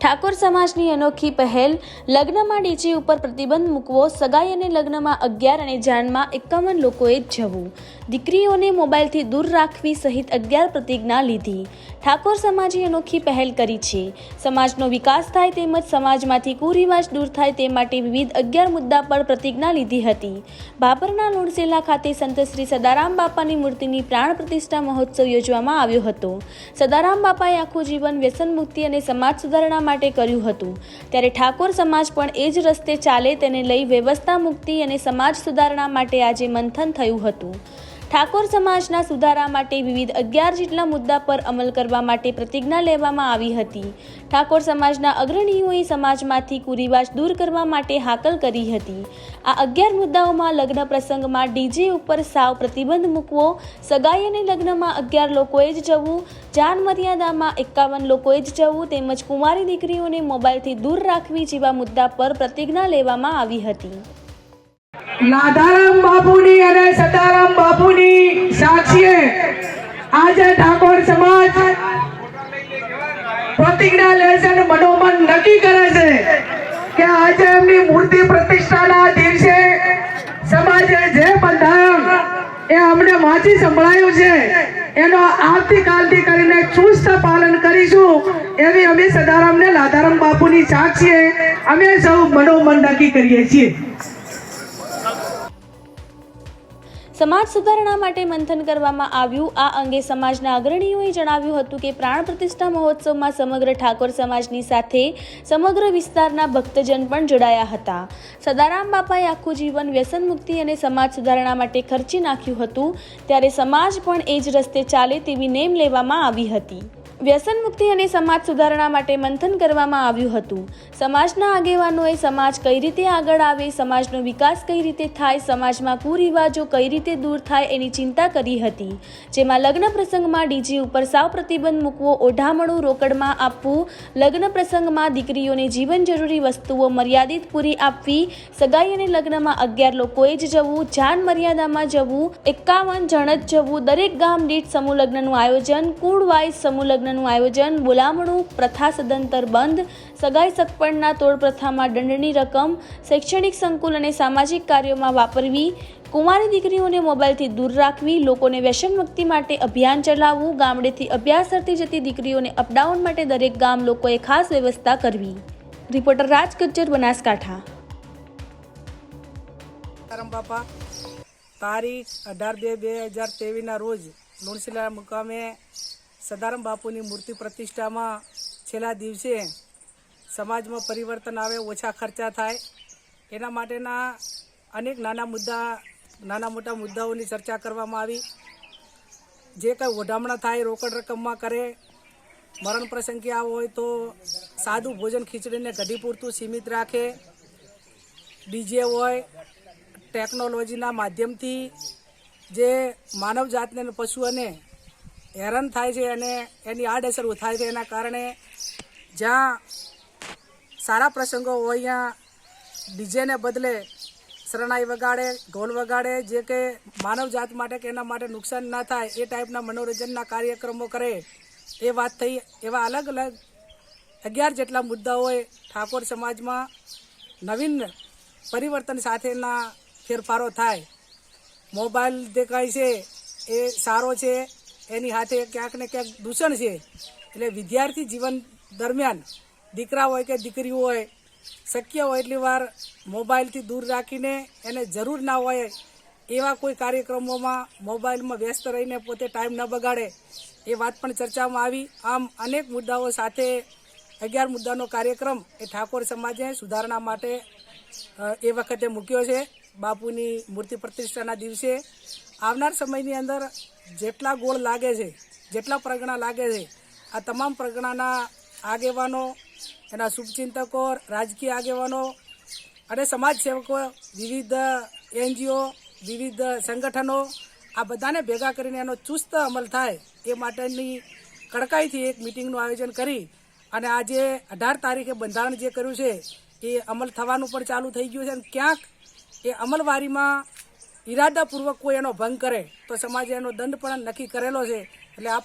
ઠાકોર સમાજની અનોખી પહેલ, લગ્નમાં ડીજે ઉપર પ્રતિબંધ મૂકવો, સગાઈ અને લગ્નમાં અગિયાર અને જાનમાં એકાવન લોકોએ જવું. દીકરીઓને મોબાઈલથી દૂર રાખવી સહિત અગિયાર પ્રતિજ્ઞા લીધી. ઠાકોર સમાજે અનોખી પહેલ કરી છે. સમાજનો વિકાસ થાય તેમજ સમાજમાંથી કુરિવાજ દૂર થાય તે માટે વિવિધ અગિયાર મુદ્દા પર પ્રતિજ્ઞા લીધી હતી. બાબરના લોણસેલા ખાતે સંત શ્રી સદારામ બાપાની મૂર્તિની પ્રાણ પ્રતિષ્ઠા મહોત્સવ યોજવામાં આવ્યો હતો. સદારામ બાપાએ આખું જીવન વ્યસન મુક્તિ અને સમાજ સુધારણા માટે કર્યું હતું. ત્યારે ઠાકોર સમાજ પણ એ જ રસ્તે ચાલે તેને લઈ વ્યવસ્થા મુક્તિ અને સમાજ સુધારણા માટે આજે મંથન થયું હતું. ઠાકોર સમાજના સુધારા માટે વિવિધ અગિયાર જેટલા મુદ્દા પર અમલ કરવા માટે પ્રતિજ્ઞા લેવામાં આવી હતી. ઠાકોર સમાજના અગ્રણીઓએ સમાજમાંથી કુરિવાજ દૂર કરવા માટે હાકલ કરી હતી. આ અગિયાર મુદ્દાઓમાં લગ્ન પ્રસંગમાં ડીજે ઉપર સાવ પ્રતિબંધ મૂકવો, સગાઈ અને લગ્નમાં અગિયાર લોકોએ જ જવું જાન મર્યાદામાં એકાવન લોકોએ જ જવું તેમજ કુંવારી દીકરીઓને મોબાઈલથી દૂર રાખવી જેવા મુદ્દા પર પ્રતિજ્ઞા લેવામાં આવી હતી. લાધારામ બાપુની અને સતારામ બાપુની સાક્ષીએ આજે ઠાકોર સમાજ પ્રતિજ્ઞા લે છે અને મનોમન નક્કી કરે છે કે આજે એમની મૂર્તિ પ્રતિષ્ઠાના દિવસે સમાજે જે બંધારણ એ અમને વાંચી સંભળાયું છે, એનો આવતીકાલથી કરીને ચુસ્ત પાલન કરીશું એવી અમે સદારામ ને લાધારામ બાપુની સાક્ષીએ અમે સૌ મનોમન નક્કી કરીએ છીએ. સમાજ સુધારણા માટે મંથન કરવામાં આવ્યું. આ અંગે સમાજના અગ્રણીઓએ જણાવ્યું હતું કે પ્રાણ પ્રતિષ્ઠા મહોત્સવમાં સમગ્ર ઠાકોર સમાજની સાથે સમગ્ર વિસ્તારના ભક્તજન પણ જોડાયા હતા. સદારામ બાપાએ આખું જીવન વ્યસન મુક્તિ અને સમાજ સુધારણા માટે ખર્ચી નાખ્યું હતું. ત્યારે સમાજ પણ એ જ રસ્તે ચાલે તેવી નેમ લેવામાં આવી હતી. વ્યસન મુક્તિ અને સમાજ સુધારણા માટે મંથન કરવામાં આવ્યું હતું. સમાજના આગેવાનોએ સમાજ કઈ રીતે આગળ આવે, સમાજનો વિકાસ કઈ રીતે થાય, સમાજમાં કુરિવાજો કઈ રીતે દૂર થાય એની ચિંતા કરી હતી, જેમાં લગ્ન પ્રસંગમાં ડીજી ઉપર સાવ પ્રતિબંધ મૂકવો, ઓઢામણું રોકડમાં આપવું, લગ્ન પ્રસંગમાં દીકરીઓને જીવન જરૂરી વસ્તુઓ મર્યાદિત પૂરી આપવી, સગાઈ અને લગ્નમાં અગિયાર લોકોએ જ જવું, જાન મર્યાદામાં જવું, એકાવન જણ જ જવું, દરેક ગામ દીઠ સમૂહ લગ્નનું આયોજન કુળ વાઇઝ સમૂહ લગ્નનું આયોજન, બોલામણું, પ્રથા સદંતર બંધ, સગાઈ સગપણના તોડ પ્રથામાં દંડની રકમ, શૈક્ષણિક સંકુલ અને સામાજિક કાર્યોમાં વાપરવી કુંવારી દીકરીઓને મોબાઈલથી દૂર રાખવી, લોકોને વ્યસન મુક્તિ માટે અભિયાન ચલાવવું, ગામડેથી અભ્યાસ અર્થે જતી દીકરીઓને અપડાઉન માટે દરેક ગામ લોકોએ ખાસ વ્યવસ્થા કરવી. રિપોર્ટર રાજ કચ્ચર બનાસકાંઠા. બાપા, તારીખ અઢાર બે બે હજાર તેવીસના રોજ લુણસીલા મુકામે સદારામ બાપુની મૂર્તિ પ્રતિષ્ઠામાં છેલ્લા દિવસે સમાજમાં પરિવર્તન આવે, ઓછા ખર્ચા થાય. એના માટેના અનેક નાના મુદ્દા નાના મોટા મુદ્દાઓની ચર્ચા કરવામાં આવી. જે કંઈ ઓઢામણા થાય રોકડ રકમમાં કરે, મરણ પ્રસંગે આવો હોય તો સાદું ભોજન ખીચડીને ઘડી પૂરતું સીમિત રાખે. ડીજે હોય, ટેકનોલોજીના માધ્યમથી જે માનવ જાતને અને પશુઓને હેરાન થાય છે અને એની આડઅસર થાય છે એના કારણે જ્યાં સારા પ્રસંગો હોય, ત્યાં ડીજેને બદલે શરણાઈ વગાડે, ઢોલ વગાડે, જે કે માનવ જાત માટે કે એના માટે નુકસાન ના થાય, એ ટાઈપના મનોરંજનના કાર્યક્રમો કરે. એ વાત થઈ, એવા અલગ અલગ અગિયાર જેટલા મુદ્દાઓએ ઠાકોર સમાજમાં નવીન પરિવર્તન સાથેના ફેરફારો થાય. મોબાઈલ દેખાય છે, એ સારો છે, એની સાથે ક્યાંક ને ક્યાંક દૂષણ છે. એટલે વિદ્યાર્થી જીવન દરમિયાન દીકરા હોય કે દીકરી હોય શક્ય હોય એટલી વાર મોબાઈલથી દૂર રાખીને એને જરૂર ના હોય એવા કોઈ કાર્યક્રમોમાં મોબાઈલમાં વ્યસ્ત રહીને પોતે ટાઈમ ન બગાડે, એ વાત પણ ચર્ચામાં આવી. આમ અનેક મુદ્દાઓ સાથે અગિયાર મુદ્દાનો કાર્યક્રમ એ ઠાકોર સમાજે સુધારણા માટે એ વખતે મૂક્યો છે. બાપુની મૂર્તિ પ્રતિષ્ઠાના દિવસે આવનાર સમયની અંદર જેટલા ગોળ લાગે છે, જેટલા પ્રગણા લાગે છે, આ તમામ પ્રગણાના આગેવાનો એના શુભચિંતકો રાજકીય આગેવાનો અને સમાજ સેવકો વિવિધ એનજીઓ, વિવિધ સંગઠનો આ બધાને ભેગા કરીને એનો ચુસ્ત અમલ થાય એ માટેની કડકાઈથી એક મિટિંગનું આયોજન કરી અને આજે અઢાર તારીખે બંધારણ જે કર્યું છે એ અમલ થવાનું પણ ચાલુ થઈ ગયું છે અને ક્યાંક એ અમલવારીમાં ઈરાદાપૂર્વક કોઈ એનો ભંગ કરે તો સમાજે એનો દંડ પણ નક્કી કરેલો છે. એટલે આપ